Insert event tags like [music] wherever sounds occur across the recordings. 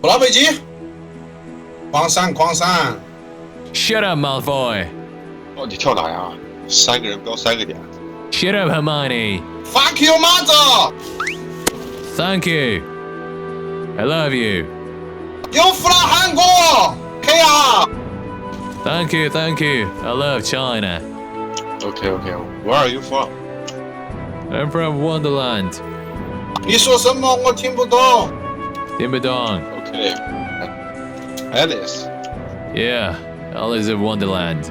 普拉贝吉，狂扇狂扇，Shut up, Malfoy. Oh, 到底跳哪呀？三个人不要三个点。Shut uh, up, Hermione.，fuck you mother，you Thank you. I love you. 弗拉韩国，K 啊，Thank you, thank you. I love China. OK okay. Where are you from? I'm from Wonderland. 你说什么我听不懂。Dimbadong. Okay. Alice, Yeah, Alice of Wonderland.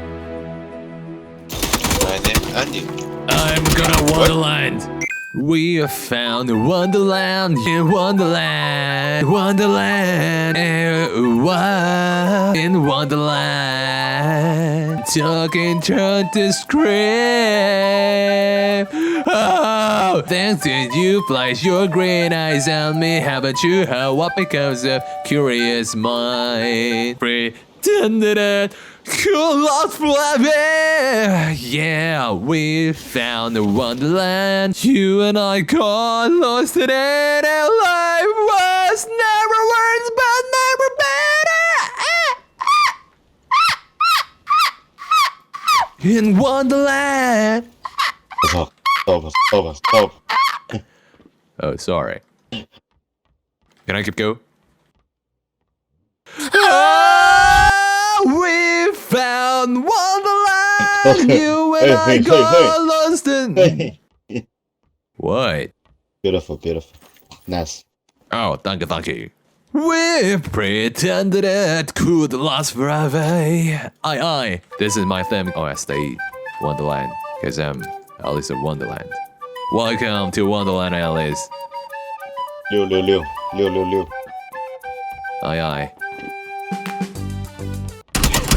my name Andy. I'm gonna Wonderland. We have found Wonderland in Wonderland, Wonderland, eh, wa- in Wonderland. Talking turn to scream. Oh, thanks to you, flash your green eyes on me. How about you? How what becomes of curious mind? Pretended it could last forever. Yeah, we found a wonderland. You and I got lost in it. Our life was never worse, but never better. In Wonderland. Stop stop stop stop。Oh, sorry. Can I keep go? you when hey, I hey, got hey, lost in. what? Beautiful, beautiful. Nice. Oh, thank you, thank you. We pretended it could last forever. Aye, aye. This is my theme. Oh, I stay Wonderland, because I'm um, Alice of Wonderland. Welcome to Wonderland, Alice. Liu, Liu, Liu. Liu, Liu, Liu. Aye, aye.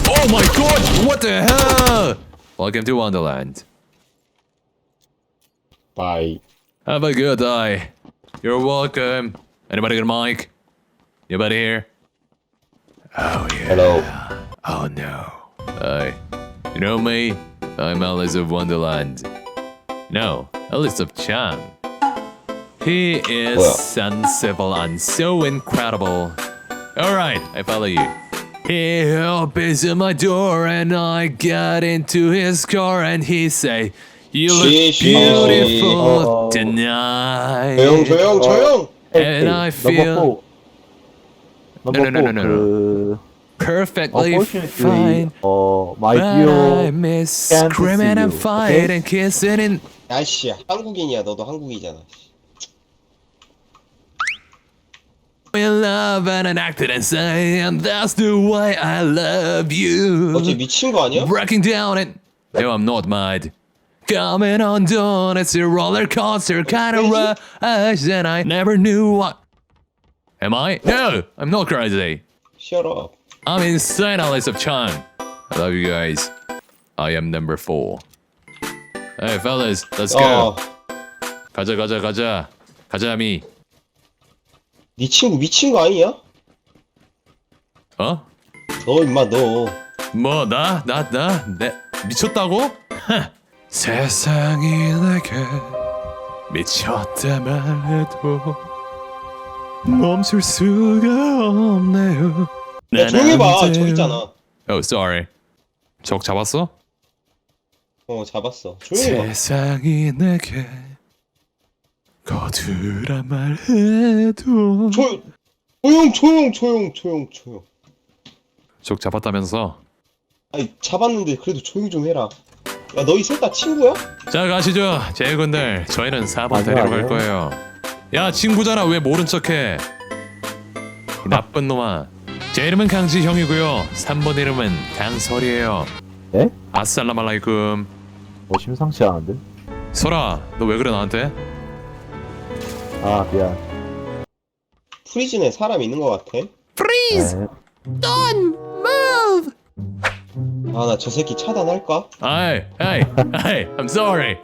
Oh my god, what the hell? Welcome to Wonderland. Bye。Have a good day. You're welcome. Anybody got a mic? Anybody here? Oh yeah. Hello。Oh no. Hi. You know me? I'm Alice of Wonderland. No, Alice of Chang. He is Well. sensible and so incredible. Alright, I follow you. He opens my door and I got into his car and he say, You look She- she- beautiful Oh. tonight. 조용 조용 조용. And I feel 넘버 No, no, no, no, no, 그 perfectly unfortunately fine. 어 my But I dear miss can't screaming see and you, fighting okay? and kissing and 아이씨 한국인이야 너도 한국이잖아 love and an acted and saying that's the way I love you. 어째 미친 거 아니야? Breaking down and no, I'm not mad. Coming undone, it's a roller coaster kind of rush, and I never knew what. Am I? No, I'm not crazy. Shut up I'm insane, Alice of Chang. I love you guys. I am number four. Hey, fellas, let's go. 어, 가자, 가자, 가자. 가자, 미. 네 친구 미친 거 아니야? 어? 너 임마 너 뭐, 나? 나? 나? 내, 미쳤다고? 하. 세상이 내게 미쳤다만 해도 멈출 수가 없네요. 야 조용히 해봐 저기 있잖아 Oh, sorry. 적 잡았어? 어 잡았어 조용히 해봐 세상이 내게 거두란 말해도. 조용 조용 조용 조용 조용 조용. 적 잡았다면서? 아니 잡았는데 그래도 조용히 좀 해라. 야 너희 셋 다 친구야? 자 가시죠. 제군들 저희는 4번 아니요, 데리러 갈. 거예요. 야 친구잖아. 왜 모른 척해? 이 나쁜 놈아. 제 이름은 강지형이고요. 3번 이름은 강설이에요. 네? 아살라말라이쿰. 뭐 심상치 않은데? 설아 너 왜 그래 나한테? 아 미안. 프리즌에 사람 있는 거 같아? 네. 아나 저 새끼 차단할까? 아이 아이 아이 I'm sorry.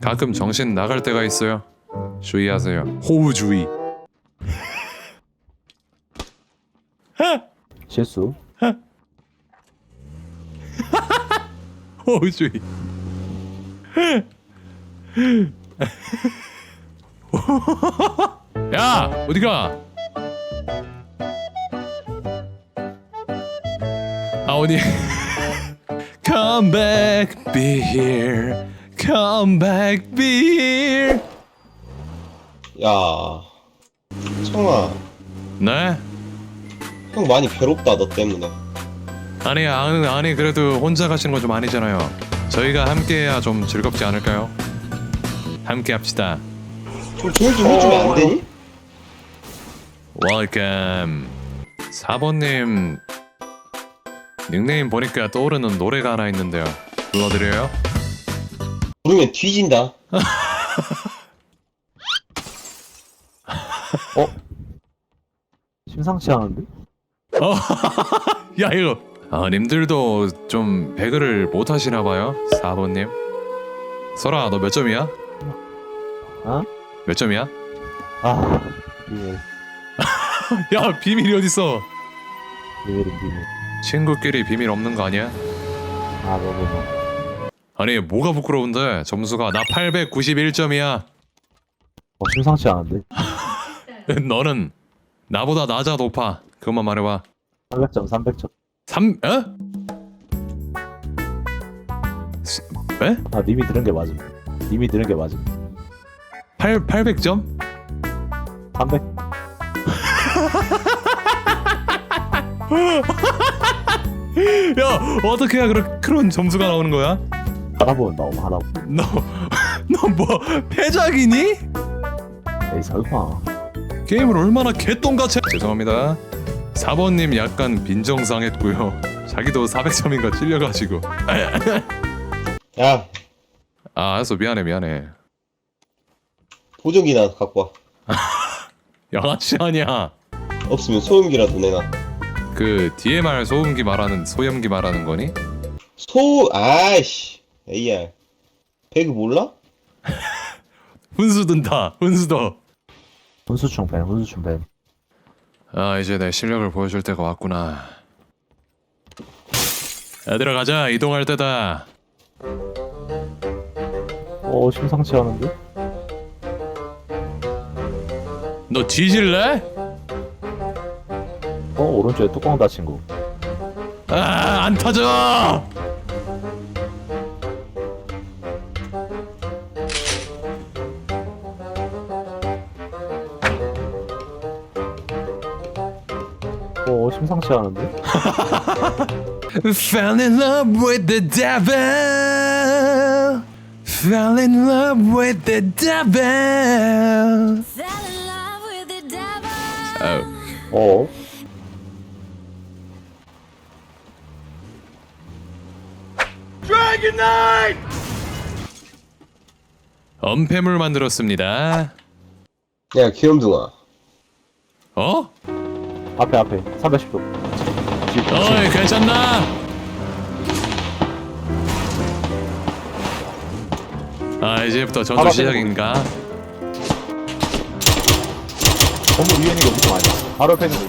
가끔 정신 나갈 때가 있어요. 주의하세요. 호우주의. 실수? 호우주의 [laughs] 야 어디가? 아 어디? [laughs] Come back, be here. Come back, be here. 야, 청아, 네? 형 많이 괴롭다 너 때문에. 아니 아니 아니 그래도 혼자 가시는 건 좀 아니잖아요. 저희가 함께해야 좀 즐겁지 않을까요? 함께 합시다. 좀 조용히 좀 해주면 안 되니? Welcome. 4번님 닉네임 보니까 떠오르는 노래가 하나 있는데요. 불러드려요? 부르면 뒤진다 [laughs] 심상치 않은데? 어, [laughs] 야 이거. 아 님들도 좀 배그를 못 하시나 봐요. 4번님. 설아 너 몇 점이야? 어? 몇 점이야? 아 비밀 [laughs] 야 비밀이 어딨어? 비밀은 비밀 친구끼리 비밀 없는 거 아니야? 아 너무 뭐 아니 뭐가 부끄러운데 점수가 나 891점이야. 어, 심상치 않은데? [laughs] 너는 나보다 낮아 높아. 그것만 말해봐. 300점 300점 3 어? 스- 에? 아 님이 들은 게 맞음 님이 들은 게 맞음 8 800점? 300 야 어떻게 해야 그런 그런 점수가 나오는 거야? 하다 보면 나오면 하다 보면 너너 뭐 패작이니? 에이 설마 게임을 얼마나 개똥같이 죄송합니다. 4번님 약간 빈정상했고요. 자기도 400점인가 찔려가지고. [laughs] 야 아 알았어 미안해 미안해. 보정기나 갖고 와 [laughs] 양아치 아니야. 없으면 소음기라도 내놔 그 DMR 소음기 말하는 소염기 말하는 거니? 소 아이씨 AR 배그 몰라? [laughs] 훈수 든다 훈수도. 훈수충 밴 훈수충 밴 아 이제 내 실력을 보여줄 때가 왔구나. 얘들아 가자 이동할 때다. 어 심상치 않은데? 너 뒤질래? 어 오른쪽에 뚜껑 닫힌 거 아 안 터져. 어 심상치 않은데? Fell in love with the devil. Fell in love with the devil. Fell Oh. 어? 엄폐물 만들었습니다. 야 귀염둥아 어? 앞에 앞에 310도 집, 어이 괜찮나? 아 이제부터 전투 시작인가? 건물 위에 있는 게 무슨 아니야 바로 옆에 있는 거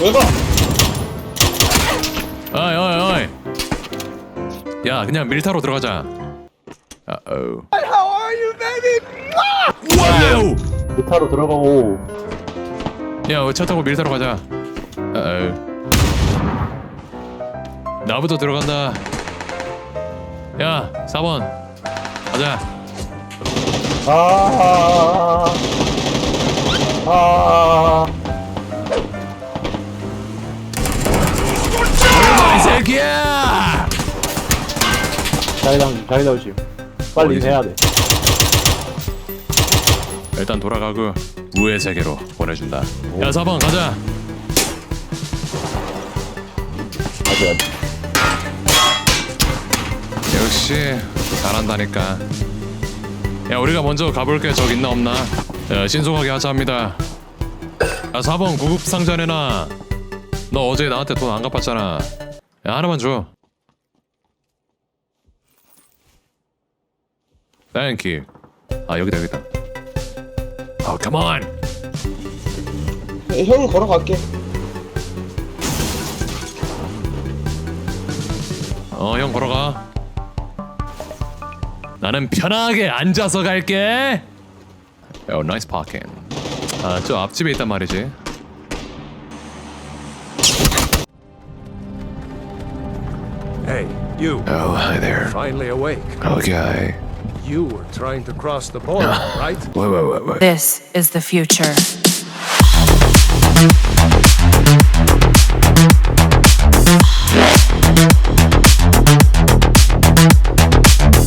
우리 왜 봐? 어이 어이 어이. 야 그냥 밀타로 들어가자. 아 어. How are you, baby? 와우! 메타로 들어가고 야차 타고 밀타로 가자. 어. 나부터 들어간다. 야 4번 가자. 아, 아, 이 새끼야! 자기장 지 빨리? 해야 돼. 일단 돌아가고 우의 세계로 보내준다. 야 4번 가자. 아직 아직. 역시 잘한다니까. 야 우리가 먼저 가볼게 적 있나 없나. 야, 신속하게 하자 합니다. 야 4번 구급 상자 내놔. 너 어제 나한테 돈 안 갚았잖아. 야 하나만 줘. 땡큐. 아 여기다 여기다. 아 come on. 형 걸어갈게 어 형 걸어가. 나는 편하게 앉아서 갈게. 어 나이스 파킹. 아저 앞집에 있단 말이지. Hey, you. Oh, hi there. Finally awake. Okay. You were trying to cross the border, [laughs] right? Wait, wait, wait, wait. This is the future.